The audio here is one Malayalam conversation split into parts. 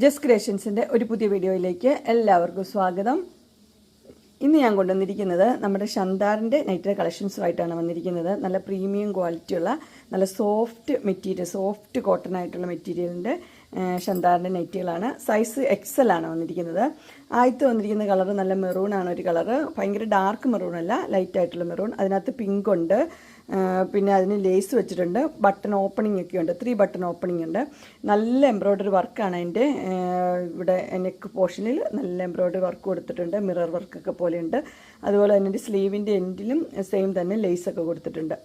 ജസ് ക്രിയേഷൻസിന്റെ ഒരു പുതിയ വീഡിയോയിലേക്ക് എല്ലാവർക്കും സ്വാഗതം. ഇന്ന് ഞാൻ കൊണ്ടുവന്നിരിക്കുന്നത് നമ്മുടെ ഷന്താറിന്റെ നൈറ്റർ കളക്ഷൻസുമായിട്ടാണ് വന്നിരിക്കുന്നത്. നല്ല പ്രീമിയം ക്വാളിറ്റിയുള്ള നല്ല സോഫ്റ്റ് മെറ്റീരിയൽ സോഫ്റ്റ് കോട്ടൺ ആയിട്ടുള്ള മെറ്റീരിയലിന്റെ ഷന്താറിന്റെ നെറ്റുകളാണ്. സൈസ് എക്സൽ ആണ് വന്നിരിക്കുന്നത്. ആദ്യത്തെ വന്നിരിക്കുന്ന കളർ നല്ല മെറൂൺ ആണ് ഒരു കളർ ഭയങ്കര ഡാർക്ക് മെറൂൺ അല്ല ലൈറ്റ് ആയിട്ടുള്ള മെറൂൺ. അതിനകത്ത് പിങ്ക് ഉണ്ട്. പിന്നെ അതിന് ലേസ് വെച്ചിട്ടുണ്ട്. ബട്ടൺ ഓപ്പണിംഗ് ഒക്കെ ഉണ്ട്. ത്രീ ബട്ടൺ ഓപ്പണിംഗ് ഉണ്ട്. നല്ല എംബ്രോയ്ഡറി വർക്കാണ് അതിന്റെ. ഇവിടെ നെക്ക് പോർഷനിൽ നല്ല എംബ്രോയ്ഡറി വർക്ക് കൊടുത്തിട്ടുണ്ട്. മിറർ വർക്കൊക്കെ പോലെയുണ്ട് അതുപോലെ തന്നെ എന്റെ സ്ലീവിന്റെ എൻഡിലും സെയിം തന്നെ ലേസ് ഒക്കെ കൊടുത്തിട്ടുണ്ട്.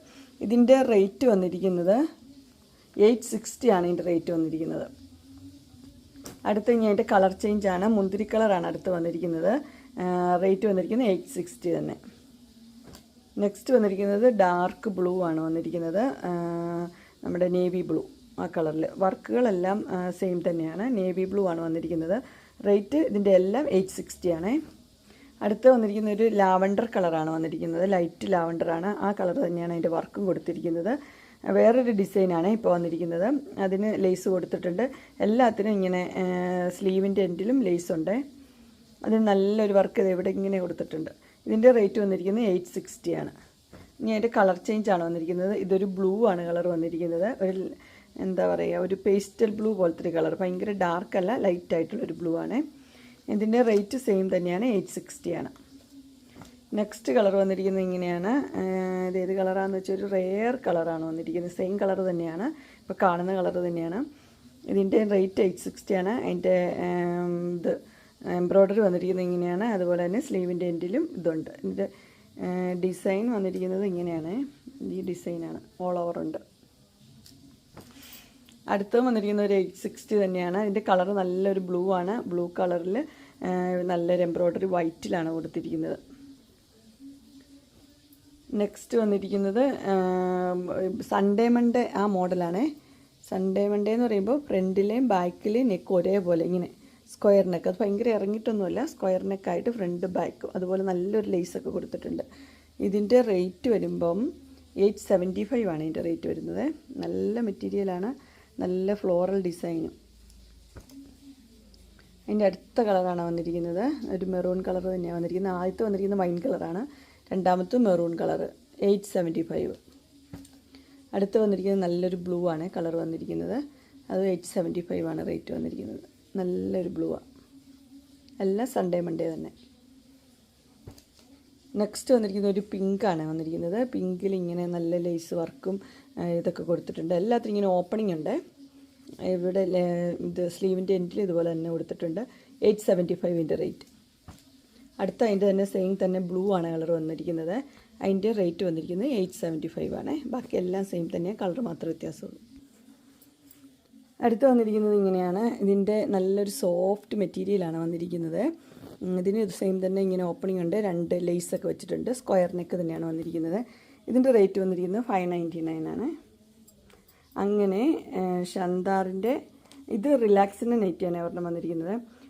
ഇതിന്റെ റേറ്റ് വന്നിരിക്കുന്നത് എയ്റ്റ് സിക്സ്റ്റി ആണ് ഇതിന്റെ റേറ്റ് വന്നിരിക്കുന്നത്. അടുത്ത് ഇനി അതിന്റെ കളർ ചേഞ്ചാണ് മുന്തിരി കളറാണ് അടുത്ത് വന്നിരിക്കുന്നത്. റേറ്റ് വന്നിരിക്കുന്നത് എയ്റ്റ് സിക്സ്റ്റി തന്നെ. നെക്സ്റ്റ് വന്നിരിക്കുന്നത് ഡാർക്ക് ബ്ലൂ ആണ് വന്നിരിക്കുന്നത്. നമ്മുടെ നേവി ബ്ലൂ ആ കളറിൽ വർക്കുകളെല്ലാം സെയിം തന്നെയാണ്. നേവി ബ്ലൂ ആണ് വന്നിരിക്കുന്നത്. റേറ്റ് ഇതിന്റെ എല്ലാം എയ്റ്റ് സിക്സ്റ്റി ആണ്. അടുത്ത് വന്നിരിക്കുന്ന ഒരു ലാവണ്ടർ കളറാണ് വന്നിരിക്കുന്നത്. ലൈറ്റ് ലാവണ്ടർ ആണ്. ആ കളർ തന്നെയാണ് അതിന്റെ വർക്കും കൊടുത്തിരിക്കുന്നത്. വേറൊരു ഡിസൈനാണ് ഇപ്പോൾ വന്നിരിക്കുന്നത്. അതിന് ലേസ് കൊടുത്തിട്ടുണ്ട്. എല്ലാത്തിനും ഇങ്ങനെ സ്ലീവിന്റെ എൻഡിലും ലേസ് ഉണ്ട്. അതിന് നല്ലൊരു വർക്ക് ഇത് ഇവിടെ ഇങ്ങനെ കൊടുത്തിട്ടുണ്ട്. ഇതിന്റെ റേറ്റ് വന്നിരിക്കുന്നത് എയ്റ്റ് സിക്സ്റ്റിയാണ് ഇനി അതിന്റെ കളർ ചേഞ്ച് ആണ് വന്നിരിക്കുന്നത്. ഇതൊരു ബ്ലൂ ആണ് കളർ വന്നിരിക്കുന്നത്. ഒരു എന്താ പറയുക ഒരു പേസ്റ്റൽ ബ്ലൂ പോലത്തെ ഒരു കളർ ഭയങ്കര ലൈറ്റ് ആയിട്ടുള്ളൊരു ബ്ലൂ ആണ്. ഇതിന്റെ റേറ്റ് സെയിം തന്നെയാണ് എയ്റ്റ് സിക്സ്റ്റിയാണ് നെക്സ്റ്റ് കളർ വന്നിരിക്കുന്നത് ഇങ്ങനെയാണ്. ഇത് ഏത് കളറാണെന്ന് വെച്ചാൽ ഒരു റെയർ കളറാണ് വന്നിരിക്കുന്നത്. സെയിം കളർ തന്നെയാണ്. ഇപ്പോൾ കാണുന്ന കളർ തന്നെയാണ്. ഇതിന്റെ റേറ്റ് എയ്റ്റ് സിക്സ്റ്റിയാണ് അതിന്റെ ഇത് എംബ്രോയ്ഡറി വന്നിരിക്കുന്നത് ഇങ്ങനെയാണ്. അതുപോലെ തന്നെ സ്ലീവിന്റെ എൻഡിലും ഇതുണ്ട്. ഇതിന്റെ ഡിസൈൻ വന്നിരിക്കുന്നത് ഇങ്ങനെയാണ്. ഈ ഡിസൈനാണ്. ഓൾ ഓവർ ഉണ്ട്. അടുത്ത് വന്നിരിക്കുന്ന ഒരു എയ്റ്റ് സിക്സ്റ്റി തന്നെയാണ്. അതിന്റെ കളർ നല്ലൊരു ബ്ലൂ ആണ്. ബ്ലൂ കളറിൽ നല്ലൊരു എംബ്രോയ്ഡറി വൈറ്റിലാണ് കൊടുത്തിരിക്കുന്നത്. നെക്സ്റ്റ് വന്നിരിക്കുന്നത് സൺഡേ മൺഡേ ആ മോഡലാണ്. സൺഡേ മൺഡേ എന്ന് പറയുമ്പോൾ ഫ്രണ്ടിലെയും ബാക്കിലെയും നെക്ക് ഒരേപോലെ ഇങ്ങനെ സ്ക്വയർ നെക്ക് അത് ഭയങ്കര ഇറങ്ങിയിട്ടൊന്നുമില്ല. സ്ക്വയർ നെക്കായിട്ട് ഫ്രണ്ട് ബാക്കും. അതുപോലെ നല്ലൊരു ലേസൊക്കെ കൊടുത്തിട്ടുണ്ട്. ഇതിന്റെ റേറ്റ് വരുമ്പം എയ്റ്റ് സെവന്റി ഫൈവ് ആണ് ഇതിന്റെ റേറ്റ് വരുന്നത്. നല്ല മെറ്റീരിയലാണ് നല്ല ഫ്ലോറൽ ഡിസൈനും. അതിന്റെ അടുത്ത കളറാണ് വന്നിരിക്കുന്നത്. ഒരു മെറൂൺ കളർ തന്നെയാണ് വന്നിരിക്കുന്നത്. ആദ്യത്തെ വന്നിരിക്കുന്നത് വൈൻ കളറാണ്. രണ്ടാമത്തെ maroon colour eight seventy five അടുത്ത് വന്നിരിക്കുന്നത് നല്ലൊരു ബ്ലൂ ആണ്. കളർ വന്നിരിക്കുന്നത്. അത് എയ്റ്റ് സെവന്റി ഫൈവ് ആണ് റേറ്റ് വന്നിരിക്കുന്നത്. നല്ലൊരു ബ്ലൂ ആണ് എല്ലാം സൺഡേ മൺഡേ തന്നെ. നെക്സ്റ്റ് വന്നിരിക്കുന്നത് ഒരു പിങ്കാണ് വന്നിരിക്കുന്നത്. പിങ്കിൽ ഇങ്ങനെ നല്ല ലേസ് വർക്കും ഇതൊക്കെ കൊടുത്തിട്ടുണ്ട്. എല്ലാത്തിനും ഇങ്ങനെ ഓപ്പണിംഗ് ഉണ്ട്. ഇവിടെ ഇത് സ്ലീവിന്റെ എൻഡിൽ ഇതുപോലെ തന്നെ കൊടുത്തിട്ടുണ്ട്. എയ്റ്റ് സെവന്റി ഫൈവിന്റെ റേറ്റ് അടുത്ത അതിന്റെ തന്നെ സെയിം തന്നെ ബ്ലൂ ആണ് കളർ വന്നിരിക്കുന്നത്. അതിന്റെ റേറ്റ് വന്നിരിക്കുന്നത് എയ്റ്റ് സെവന്റി ഫൈവ് ആണ്. ബാക്കി എല്ലാം സെയിം തന്നെ കളർ മാത്രമേ വ്യത്യാസമുള്ളൂ. അടുത്ത് വന്നിരിക്കുന്നത് ഇങ്ങനെയാണ്. ഇതിന്റെ നല്ലൊരു സോഫ്റ്റ് മെറ്റീരിയലാണ് വന്നിരിക്കുന്നത്. ഇതിന് സെയിം തന്നെ ഇങ്ങനെ ഓപ്പണിംഗ് ഉണ്ട്. രണ്ട് ലേസ് ഒക്കെ വെച്ചിട്ടുണ്ട്. സ്ക്വയർ നെക്ക് തന്നെയാണ് വന്നിരിക്കുന്നത്. ഇതിന്റെ റേറ്റ് വന്നിരിക്കുന്നത് ഫൈവ് നയന്റി നയൻ ആണ്. അങ്ങനെ ഷന്താറിന്റെ ഇത് റിലാക്സിന്റെ നെറ്റിയാണ് അവരുടെ വന്നിരിക്കുന്നത്.